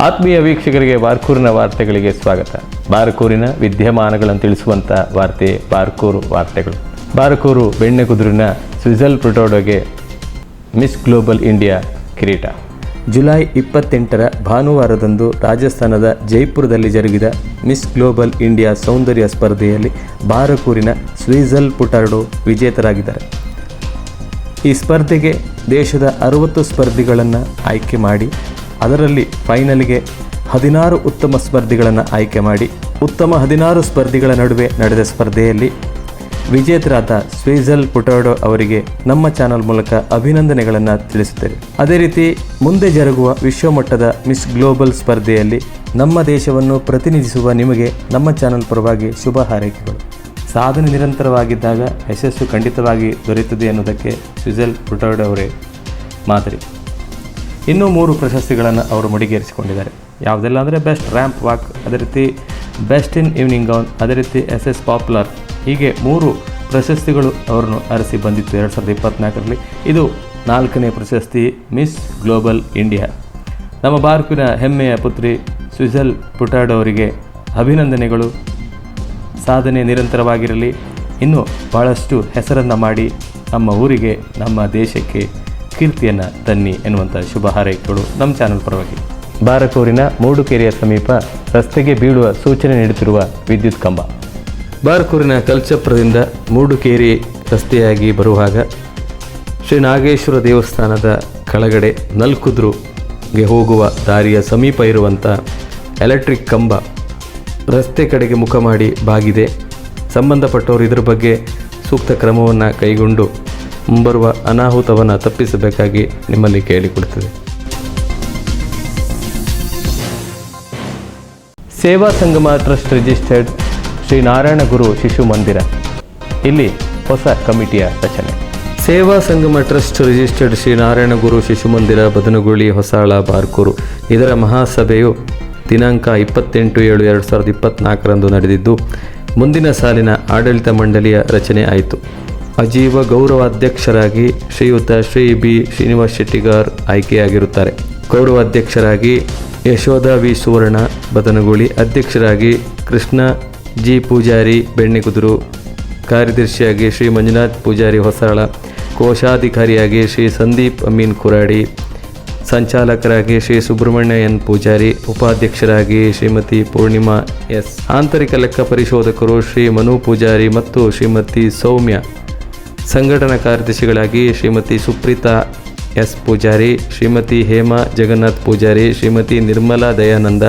ಆತ್ಮೀಯ ವೀಕ್ಷಕರಿಗೆ ಬಾರ್ಕೂರಿನ ವಾರ್ತೆಗಳಿಗೆ ಸ್ವಾಗತ. ಬಾರ್ಕೂರಿನ ವಿದ್ಯಮಾನಗಳನ್ನು ತಿಳಿಸುವಂಥ ವಾರ್ತೆ, ಬಾರ್ಕೂರು ವಾರ್ತೆಗಳು. ಬಾರ್ಕೂರು ಬೆಣ್ಣೆಕುದುರಿನ ಸ್ವಿಜಲ್ ಪ್ರೊಟೋಡೋಗೆ ಮಿಸ್ ಗ್ಲೋಬಲ್ ಇಂಡಿಯಾ ಕಿರೀಟ. ಜುಲೈ ಇಪ್ಪತ್ತೆಂಟರ ಭಾನುವಾರದಂದು ರಾಜಸ್ಥಾನದ ಜೈಪುರದಲ್ಲಿ ಜರುಗಿದ ಮಿಸ್ ಗ್ಲೋಬಲ್ ಇಂಡಿಯಾ ಸೌಂದರ್ಯ ಸ್ಪರ್ಧೆಯಲ್ಲಿ ಬಾರಕೂರಿನ ಸ್ವಿಜಲ್ ಪುಟಾರ್ಡೋ ವಿಜೇತರಾಗಿದ್ದಾರೆ. ಈ ಸ್ಪರ್ಧೆಗೆ ದೇಶದ ಅರವತ್ತು ಸ್ಪರ್ಧಿಗಳನ್ನು ಆಯ್ಕೆ ಮಾಡಿ ಅದರಲ್ಲಿ ಫೈನಲ್ಗೆ ಹದಿನಾರು ಉತ್ತಮ ಸ್ಪರ್ಧಿಗಳನ್ನು ಆಯ್ಕೆ ಮಾಡಿ ಉತ್ತಮ ಹದಿನಾರು ಸ್ಪರ್ಧಿಗಳ ನಡುವೆ ನಡೆದ ಸ್ಪರ್ಧೆಯಲ್ಲಿ ವಿಜೇತರಾದ ಸ್ವಿಜಲ್ ಪುಟಾಡೋ ಅವರಿಗೆ ನಮ್ಮ ಚಾನಲ್ ಮೂಲಕ ಅಭಿನಂದನೆಗಳನ್ನು ತಿಳಿಸುತ್ತೇವೆ ಅದೇ ರೀತಿ ಮುಂದೆ ಜರುಗುವ ವಿಶ್ವಮಟ್ಟದ ಮಿಸ್ ಗ್ಲೋಬಲ್ ಸ್ಪರ್ಧೆಯಲ್ಲಿ ನಮ್ಮ ದೇಶವನ್ನು ಪ್ರತಿನಿಧಿಸುವ ನಿಮಗೆ ನಮ್ಮ ಚಾನಲ್ ಪರವಾಗಿ ಶುಭ ಹಾರೈಕೆಗಳು. ಸಾಧನೆ ನಿರಂತರವಾಗಿದ್ದಾಗ ಯಶಸ್ಸು ಖಂಡಿತವಾಗಿ ದೊರೆಯುತ್ತದೆ ಎನ್ನುವುದಕ್ಕೆ ಸ್ವಿಜಲ್ ಪುಟಾರ್ಡ್ ಅವರೇ ಮಾದರಿ. ಇನ್ನೂ ಮೂರು ಪ್ರಶಸ್ತಿಗಳನ್ನು ಅವರು ಮುಡಿಗೇರಿಸಿಕೊಂಡಿದ್ದಾರೆ. ಯಾವುದೆಲ್ಲ ಅಂದರೆ ಬೆಸ್ಟ್ ರ್ಯಾಂಪ್ ವಾಕ್, ಅದೇ ರೀತಿ ಬೆಸ್ಟ್ ಇನ್ ಈವ್ನಿಂಗ್ ಗೌನ್, ಅದೇ ರೀತಿ ಎಸ್ ಎಸ್ ಪಾಪ್ಯುಲರ್ ಹೀಗೆ ಮೂರು ಪ್ರಶಸ್ತಿಗಳು ಅವರನ್ನು ಅರಸಿ ಬಂದಿತ್ತು ಎರಡು ಸಾವಿರದ ಇಪ್ಪತ್ತ್ನಾಲ್ಕರಲ್ಲಿ ಇದು ನಾಲ್ಕನೇ ಪ್ರಶಸ್ತಿ ಮಿಸ್ ಗ್ಲೋಬಲ್ ಇಂಡಿಯಾ. ನಮ್ಮ ಭಾರತಿನ ಹೆಮ್ಮೆಯ ಪುತ್ರಿ ಸ್ವಿಜಲ್ ಪುಟಾಡೋ ಅವರಿಗೆ ಅಭಿನಂದನೆಗಳು. ಸಾಧನೆ ನಿರಂತರವಾಗಿರಲಿ. ಇನ್ನೂ ಭಾಳಷ್ಟು ಹೆಸರನ್ನು ಮಾಡಿ ನಮ್ಮ ಊರಿಗೆ, ನಮ್ಮ ದೇಶಕ್ಕೆ ಕೀರ್ತಿಯನ್ನು ತನ್ನಿ ಎನ್ನುವಂಥ ಶುಭ ಹಾರೈಕೆಗಳು ನಮ್ಮ ಚಾನಲ್ ಪರವಾಗಿ. ಬಾರಕೂರಿನ ಮೂಡುಕೆರೆಯ ಸಮೀಪ ರಸ್ತೆಗೆ ಬೀಳುವ ಸೂಚನೆ ನೀಡುತ್ತಿರುವ ವಿದ್ಯುತ್ ಕಂಬ. ಬಾರಕೂರಿನ ಕಲ್ಚಪ್ರದಿಂದ ಮೂಡುಕೇರಿ ರಸ್ತೆಯಾಗಿ ಬರುವಾಗ ಶ್ರೀ ನಾಗೇಶ್ವರ ದೇವಸ್ಥಾನದ ಕೆಳಗಡೆ ನಲ್ಕುದ್ರುಗೆ ಹೋಗುವ ದಾರಿಯ ಸಮೀಪ ಇರುವಂಥ ಎಲೆಕ್ಟ್ರಿಕ್ ಕಂಬ ರಸ್ತೆ ಕಡೆಗೆ ಮುಖ ಮಾಡಿ ಬಾಗಿದೆ. ಸಂಬಂಧಪಟ್ಟವರು ಇದರ ಬಗ್ಗೆ ಸೂಕ್ತ ಕ್ರಮವನ್ನು ಕೈಗೊಂಡು ಮುಂಬರುವ ಅನಾಹುತವನ್ನು ತಪ್ಪಿಸಬೇಕಾಗಿ ನಿಮ್ಮಲ್ಲಿ ಕೇಳಿಕೊಡುತ್ತದೆ ಸೇವಾ ಸಂಗಮ ಟ್ರಸ್ಟ್ ರಿಜಿಸ್ಟರ್ಡ್ ಶ್ರೀ ನಾರಾಯಣ ಗುರು ಶಿಶು ಮಂದಿರ. ಇಲ್ಲಿ ಹೊಸ ಕಮಿಟಿಯ ರಚನೆ. Seva Sangama trust registered Shri Narayana Guru Shishu Mandira ಬದನಗುಳಿ Hosala Barkur. ಇದರ ಮಹಾಸಭೆಯು ದಿನಾಂಕ ಇಪ್ಪತ್ತೆಂಟು ಏಳು ಎರಡು ಸಾವಿರದ ಇಪ್ಪತ್ತ್ನಾಲ್ಕರಂದು ನಡೆದಿದ್ದು, ಮುಂದಿನ ಸಾಲಿನ ಆಡಳಿತ ಮಂಡಳಿಯ ರಚನೆ ಆಯಿತು. ಅಜೀವ ಗೌರವಾಧ್ಯಕ್ಷರಾಗಿ ಶ್ರೀಯುತ ಶ್ರೀ ಬಿ ಶ್ರೀನಿವಾಸ್ ಶೆಟ್ಟಿಗಾರ್ ಆಯ್ಕೆಯಾಗಿರುತ್ತಾರೆ. ಗೌರವಾಧ್ಯಕ್ಷರಾಗಿ ಯಶೋಧ ವಿ ಸುವರ್ಣ ಬದನಗುಳಿ, ಅಧ್ಯಕ್ಷರಾಗಿ ಕೃಷ್ಣ ಜಿ ಪೂಜಾರಿ ಬೆಣ್ಣೆಕುದುರು, ಕಾರ್ಯದರ್ಶಿಯಾಗಿ ಶ್ರೀ ಮಂಜುನಾಥ್ ಪೂಜಾರಿ ಹೊಸಾಳ ಕೋಶಾಧಿಕಾರಿಯಾಗಿ ಶ್ರೀ ಸಂದೀಪ್ ಅಮೀನ್ ಕುರಾಡಿ, ಸಂಚಾಲಕರಾಗಿ ಶ್ರೀ ಸುಬ್ರಹ್ಮಣ್ಯ ಎನ್ ಪೂಜಾರಿ, ಉಪಾಧ್ಯಕ್ಷರಾಗಿ ಶ್ರೀಮತಿ ಪೂರ್ಣಿಮಾ ಎಸ್. ಆಂತರಿಕ ಲೆಕ್ಕ ಪರಿಶೋಧಕರು ಶ್ರೀ ಮನು ಪೂಜಾರಿ ಮತ್ತು ಶ್ರೀಮತಿ ಸೌಮ್ಯ ಸಂಘಟನಾ ಕಾರ್ಯದರ್ಶಿಗಳಾಗಿ Shrimati Supreetha S Poojari, Shrimati Hema Jagannath Poojari, Shrimati Nirmala Dayananda,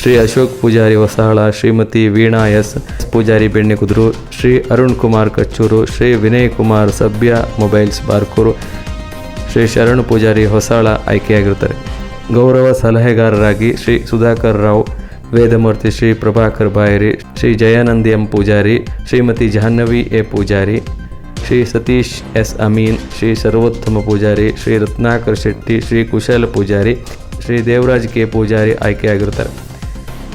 Shri Ashok Poojari Hosahala Shrimati Veena S Poojari Bennekuduru, Shri Arun Kumar Kachchur, Shri Vinay Kumar Sabhya mobiles Barkur, Shri Sharan Poojari Hosala ಆಯ್ಕೆಯಾಗಿರುತ್ತಾರೆ. ಗೌರವ ಸಲಹೆಗಾರರಾಗಿ Shri Sudhakar Rao, Vedamurthy Shri Prabhakar Bayari, Shri Jayanandi M Poojari, Shrimati Jahnavi A Poojari Shri Satish S Amin Shri Sarvottama Poojari Shri Ratnakar Shetty Shri Kushala Poojari Shri Devaraj K Poojari ಆಯ್ಕೆಯಾಗಿರುತ್ತಾರೆ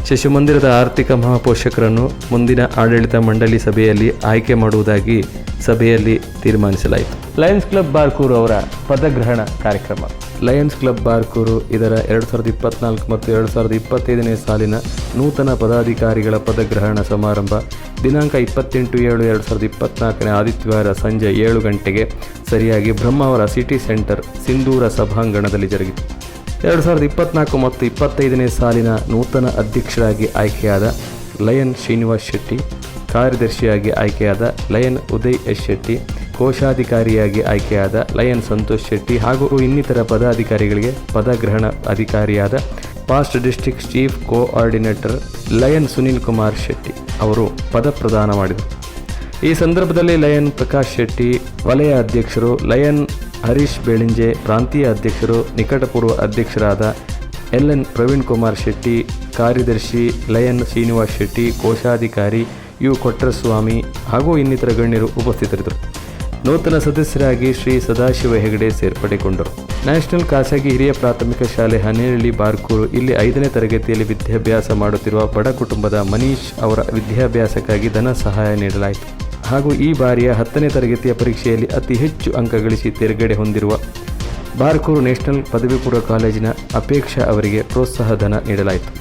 ಶಿಶು ಮಂದಿರದ ಆರ್ಥಿಕ ಮಹಾಪೋಷಕರನ್ನು ಮುಂದಿನ ಆಡಳಿತ ಮಂಡಳಿ ಸಭೆಯಲ್ಲಿ ಆಯ್ಕೆ ಮಾಡುವುದಾಗಿ ಸಭೆಯಲ್ಲಿ ತೀರ್ಮಾನಿಸಲಾಯಿತು. ಲಯನ್ಸ್ ಕ್ಲಬ್ ಬಾರ್ಕೂರು ಅವರ ಪದಗ್ರಹಣ ಕಾರ್ಯಕ್ರಮ. ಲಯನ್ಸ್ ಕ್ಲಬ್ ಬಾರ್ಕೂರು ಇದರ ಎರಡು ಸಾವಿರದ ಇಪ್ಪತ್ನಾಲ್ಕು ಮತ್ತು ಎರಡು ಸಾವಿರದ ಇಪ್ಪತ್ತೈದನೇ ಸಾಲಿನ ನೂತನ ಪದಾಧಿಕಾರಿಗಳ ಪದಗ್ರಹಣ ಸಮಾರಂಭ ದಿನಾಂಕ ಇಪ್ಪತ್ತೆಂಟು ಏಳು ಎರಡು ಸಾವಿರದ ಇಪ್ಪತ್ನಾಲ್ಕನೇ ಆದಿತ್ಯವಾರ ಸಂಜೆ ಏಳು ಗಂಟೆಗೆ ಸರಿಯಾಗಿ ಬ್ರಹ್ಮಾವರ ಸಿಟಿ ಸೆಂಟರ್ ಸಿಂಧೂರ ಸಭಾಂಗಣದಲ್ಲಿ ಜರುಗಿತು. ಎರಡು ಸಾವಿರದ ಇಪ್ಪತ್ನಾಲ್ಕು ಮತ್ತು ಇಪ್ಪತ್ತೈದನೇ ಸಾಲಿನ ನೂತನ ಅಧ್ಯಕ್ಷರಾಗಿ ಆಯ್ಕೆಯಾದ ಲಯನ್ ಶ್ರೀನಿವಾಸ್ ಶೆಟ್ಟಿ, ಕಾರ್ಯದರ್ಶಿಯಾಗಿ ಆಯ್ಕೆಯಾದ ಲಯನ್ ಉದಯ್ ಎಸ್ ಶೆಟ್ಟಿ, ಕೋಶಾಧಿಕಾರಿಯಾಗಿ ಆಯ್ಕೆಯಾದ ಲಯನ್ ಸಂತೋಷ್ ಶೆಟ್ಟಿ ಹಾಗೂ ಇನ್ನಿತರ ಪದಾಧಿಕಾರಿಗಳಿಗೆ ಪದಗ್ರಹಣ ಅಧಿಕಾರಿಯಾದ past district chief coordinator lion Sunil Kumar Shetty ಅವರು ಪದ ಪ್ರದಾನ ಮಾಡಿದರು. ಈ ಸಂದರ್ಭದಲ್ಲಿ ಲಯನ್ ಪ್ರಕಾಶ್ ಶೆಟ್ಟಿ, ವಲಯ ಅಧ್ಯಕ್ಷರು ಲಯನ್ ಹರೀಶ್ ಬೆಳಿಂಜೆ, ಪ್ರಾಂತೀಯ ಅಧ್ಯಕ್ಷರು, ನಿಕಟಪೂರ್ವ ಅಧ್ಯಕ್ಷರಾದ ಎಲ್ ಎನ್ ಪ್ರವೀಣ್ ಕುಮಾರ್ ಶೆಟ್ಟಿ, ಕಾರ್ಯದರ್ಶಿ ಲಯನ್ ಶ್ರೀನಿವಾಸ್ ಶೆಟ್ಟಿ, ಕೋಶಾಧಿಕಾರಿ ಯು. ಕೊಟ್ರಸ್ವಾಮಿ ಹಾಗೂ ಇನ್ನಿತರ ಗಣ್ಯರು ಉಪಸ್ಥಿತರಿದ್ದರು. ನೂತನ ಸದಸ್ಯರಾಗಿ ಶ್ರೀ ಸದಾಶಿವ ಹೆಗಡೆ ಸೇರ್ಪಡೆಗೊಂಡರು. ನ್ಯಾಷನಲ್ ಖಾಸಗಿ ಹಿರಿಯ ಪ್ರಾಥಮಿಕ ಶಾಲೆ ಹನೇರಳ್ಳಿ ಬಾರ್ಕೂರು ಇಲ್ಲಿ ಐದನೇ ತರಗತಿಯಲ್ಲಿ ವಿದ್ಯಾಭ್ಯಾಸ ಮಾಡುತ್ತಿರುವ ಬಡ ಕುಟುಂಬದ ಮನೀಶ್ ಅವರ ವಿದ್ಯಾಭ್ಯಾಸಕ್ಕಾಗಿ ಧನ ಸಹಾಯ ನೀಡಲಾಯಿತು. ಹಾಗೂ ಈ ಬಾರಿಯ ಹತ್ತನೇ ತರಗತಿಯ ಪರೀಕ್ಷೆಯಲ್ಲಿ ಅತಿ ಹೆಚ್ಚು ಅಂಕ ಗಳಿಸಿ ತೇರ್ಗಡೆ ಹೊಂದಿರುವ ಬಾರ್ಕೂರು ನ್ಯಾಷನಲ್ ಪದವಿ ಪೂರ್ವ ಕಾಲೇಜಿನ ಅಪೇಕ್ಷಾ ಅವರಿಗೆ ಪ್ರೋತ್ಸಾಹ ಧನ ನೀಡಲಾಯಿತು.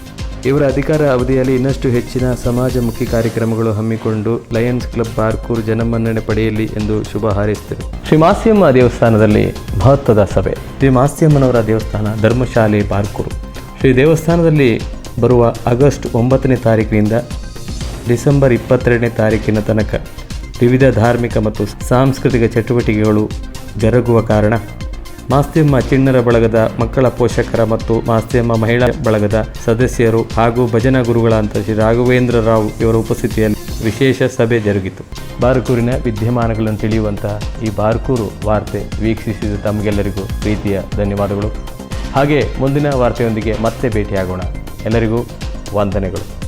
ಇವರ ಅಧಿಕಾರ ಅವಧಿಯಲ್ಲಿ ಇನ್ನಷ್ಟು ಹೆಚ್ಚಿನ ಸಮಾಜಮುಖಿ ಕಾರ್ಯಕ್ರಮಗಳು ಹಮ್ಮಿಕೊಂಡು ಲಯನ್ಸ್ ಕ್ಲಬ್ ಬಾರ್ಕೂರು ಜನಮನ್ನಣೆ ಪಡೆಯಲಿ ಎಂದು ಶುಭ ಹಾರೈಸಿದರು. ಶ್ರೀ ಮಾಸ್ಯಮ್ಮ ದೇವಸ್ಥಾನದಲ್ಲಿ ಮಹತ್ವದ ಸಭೆ. ಶ್ರೀ ಮಾಸ್ಯಮ್ಮನವರ ದೇವಸ್ಥಾನ ಧರ್ಮಶಾಲೆ ಬಾರ್ಕೂರು. ಶ್ರೀ ದೇವಸ್ಥಾನದಲ್ಲಿ ಬರುವ ಆಗಸ್ಟ್ ಒಂಬತ್ತನೇ ತಾರೀಕಿನಿಂದ ಡಿಸೆಂಬರ್ ಇಪ್ಪತ್ತೆರಡನೇ ತಾರೀಕಿನ ತನಕ ವಿವಿಧ ಧಾರ್ಮಿಕ ಮತ್ತು ಸಾಂಸ್ಕೃತಿಕ ಚಟುವಟಿಕೆಗಳು ಜರುಗುವ ಕಾರಣ ಮಾಸ್ತಿಮ್ಮ ಚಿಣ್ಣರ ಬಳಗದ ಮಕ್ಕಳ ಪೋಷಕರ ಮತ್ತು ಮಾಸ್ತಿಮ್ಮ ಮಹಿಳಾ ಬಳಗದ ಸದಸ್ಯರು ಹಾಗೂ ಭಜನಾ ಗುರುಗಳಾದ ಶ್ರೀ ರಾಘವೇಂದ್ರ ರಾವ್ ಇವರ ಉಪಸ್ಥಿತಿಯಲ್ಲಿ ವಿಶೇಷ ಸಭೆ ಜರುಗಿತು. ಬಾರ್ಕೂರಿನ ವಿದ್ಯಮಾನಗಳನ್ನು ತಿಳಿಯುವಂತಹ ಈ ಬಾರ್ಕೂರು ವಾರ್ತೆ ವೀಕ್ಷಿಸಿದ ತಮಗೆಲ್ಲರಿಗೂ ಪ್ರೀತಿಯ ಧನ್ಯವಾದಗಳು. ಹಾಗೆ ಮುಂದಿನ ವಾರ್ತೆಯೊಂದಿಗೆ ಮತ್ತೆ ಭೇಟಿಯಾಗೋಣ. ಎಲ್ಲರಿಗೂ ವಂದನೆಗಳು.